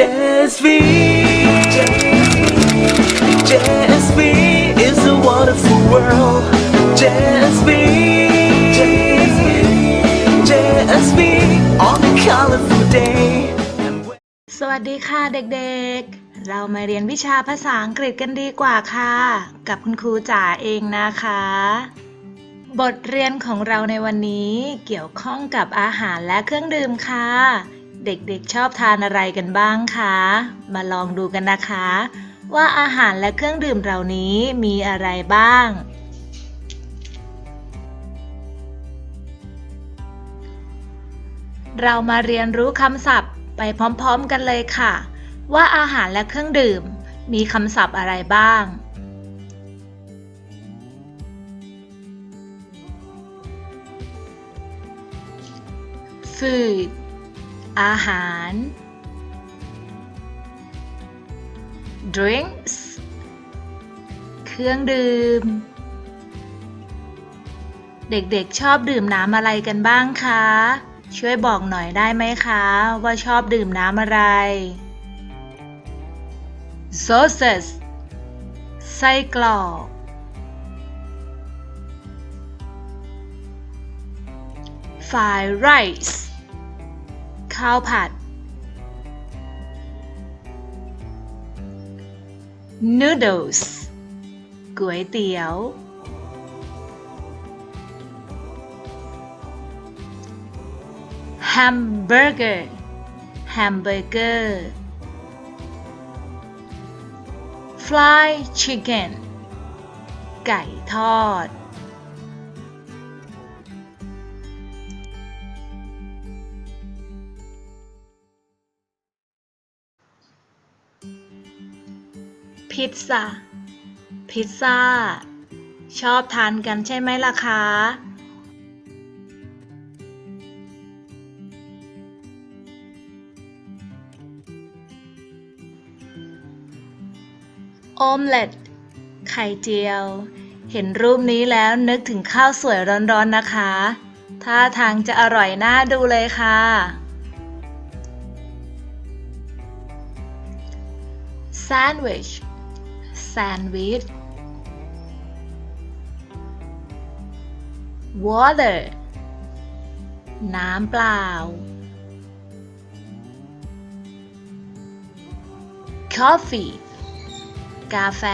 JSV JSV is a wonderful world JSV JSV on a colorful day สวัสดีค่ะเด็กๆ เรามาเรียนวิชาภาษาอังกฤษกันดีกว่าค่ะ กับคุณครูจ๋าเองนะคะ บทเรียนของเราในวันนี้เกี่ยวข้องกับอาหารและเครื่องดื่มค่ะ เด็กๆชอบทานอะไรกันบ้างคะ มาลองดูกันนะคะ ว่าอาหารและเครื่องดื่มเหล่านี้มีอะไรบ้าง เรามาเรียนรู้คำศัพท์ไปพร้อมๆกันเลยค่ะ ว่าอาหารและเครื่องดื่ม มีคำศัพท์อะไรบ้าง food อาหาร drinks เครื่องดื่ม เด็กๆชอบดื่มน้ำอะไรกันบ้างคะ ช่วยบอกหน่อยได้ไหมคะ ว่าชอบดื่มน้ำอะไร sauces ไส้กรอก fried rice ข้าวผัด noodles ก๋วยเตี๋ยว hamburger hamburger fly chicken ไก่ทอด พิซซ่า พิซซ่า ชอบทานกันใช่ไหมล่ะคะ โอมเล็ต ไข่เจียว เห็นรูปนี้แล้วนึกถึงข้าวสวยร้อนๆนะคะ ท่าทางจะอร่อยน่าดูเลยค่ะแซนด์วิช แซนด์วิช water น้ำเปล่า coffee กาแฟ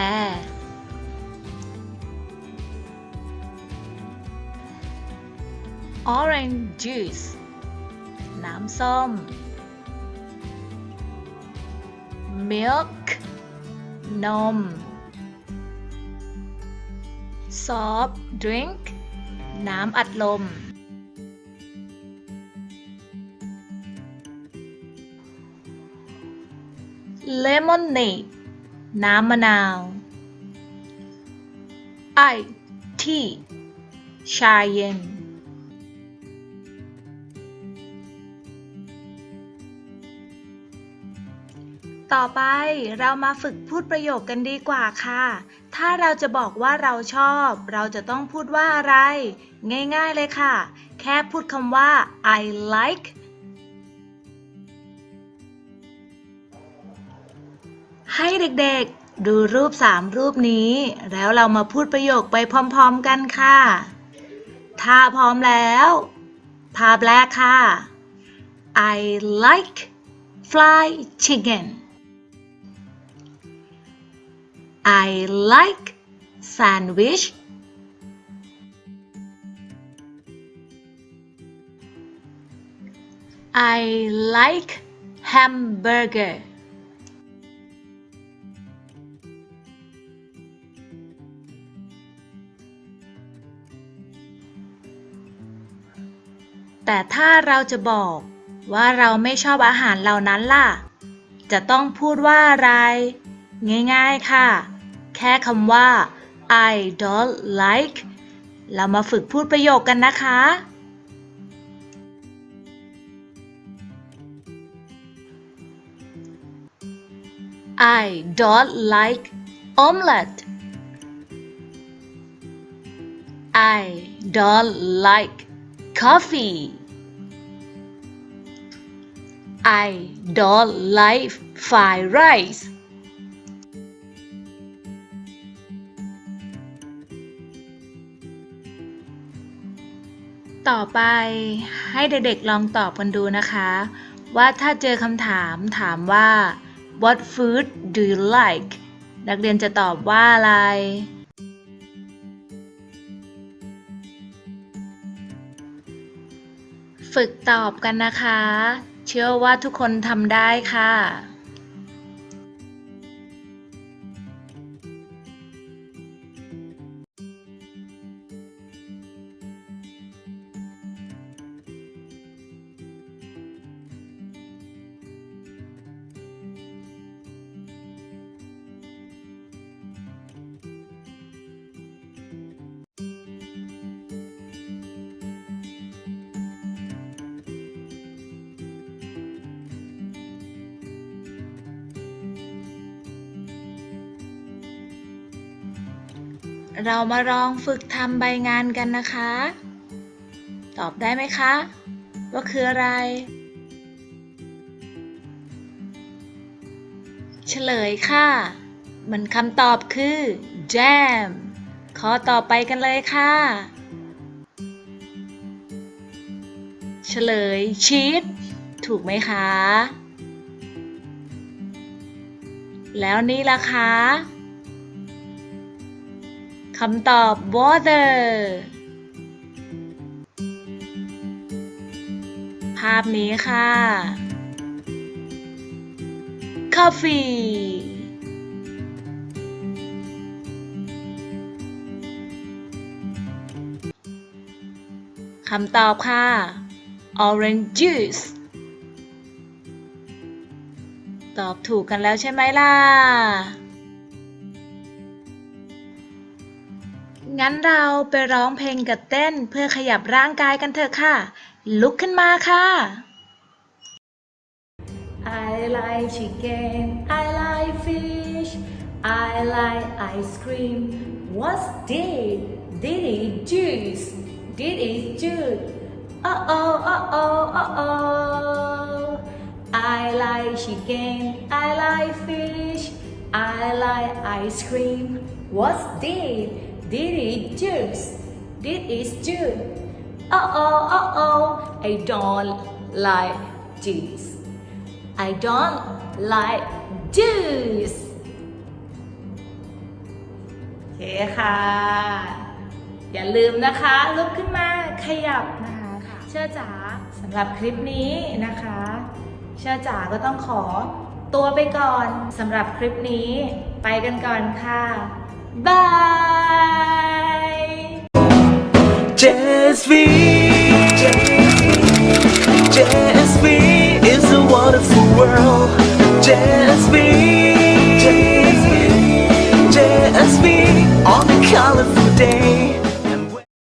orange juice น้ำส้ม milk นม soft drink น้ำอัดลม lemonade น้ำมะนาว I tea ชาเย็น ต่อไปเรามาฝึกพูดประโยคกันดีกว่าค่ะ ถ้าเราจะบอกว่าเราชอบ เราจะต้องพูดว่าอะไร ง่ายๆเลยค่ะ แค่พูดคำว่า I like ให้ เด็กๆ ดูรูปสามรูปนี้ แล้วเรามาพูดประโยคไปพร้อมๆกันค่ะ ถ้าพร้อมแล้ว ภาพแรกค่ะ I like fried chicken I like sandwich I like hamburger แต่ถ้าเราจะบอกว่าเราไม่ชอบอาหารเหล่านั้นล่ะ จะต้องพูดว่าอะไร ง่ายๆค่ะ แค่คำว่า I don't like เรามาฝึกพูดประโยคกันนะคะ I don't like omelette. I don't like coffee. I don't like fried rice ต่อไปให้เด็กๆลองตอบกันดูนะคะ ว่าถ้าเจอคำถามถามว่า What food do you like นักเรียนจะตอบว่าอะไร ฝึกตอบกันนะคะ เชื่อว่าทุกคนทำได้ค่ะ เรามาลองฝึกทำใบงานกันนะคะ ตอบได้ไหมคะ ว่าคืออะไร เฉลยค่ะ มันคำตอบคือ jam ข้อต่อไปกันเลยค่ะ เฉลยชีสถูกไหมคะ แล้วนี่ล่ะคะ คำตอบ water ภาพนี้ค่ะ coffee คำตอบค่ะ orange juice ตอบถูกกันแล้วใช่ไหมล่ะ งั้นเราไปร้องเพลงกับเต้นเพื่อขยับร่างกายกันเถอะค่ะ ลุกขึ้นมาค่ะ I like chicken I like fish I like ice cream What's this? This is juice This is juice Uh oh uh oh uh oh I like chicken I like fish I like ice cream What's this? This is juice. This is juice. Uh oh, uh oh. I don't like juice. I don't like juice. โอเคค่ะ อย่าลืมนะคะ ลุกขึ้นมาขยับนะคะ เชื่อจ๋าสำหรับคลิปนี้นะคะ เชื่อจ๋าก็ต้องขอตัวไปก่อนสำหรับคลิปนี้ ไปกันก่อนค่ะ Bye! Just be, is a wonderful world. Just be, just on a colorful day.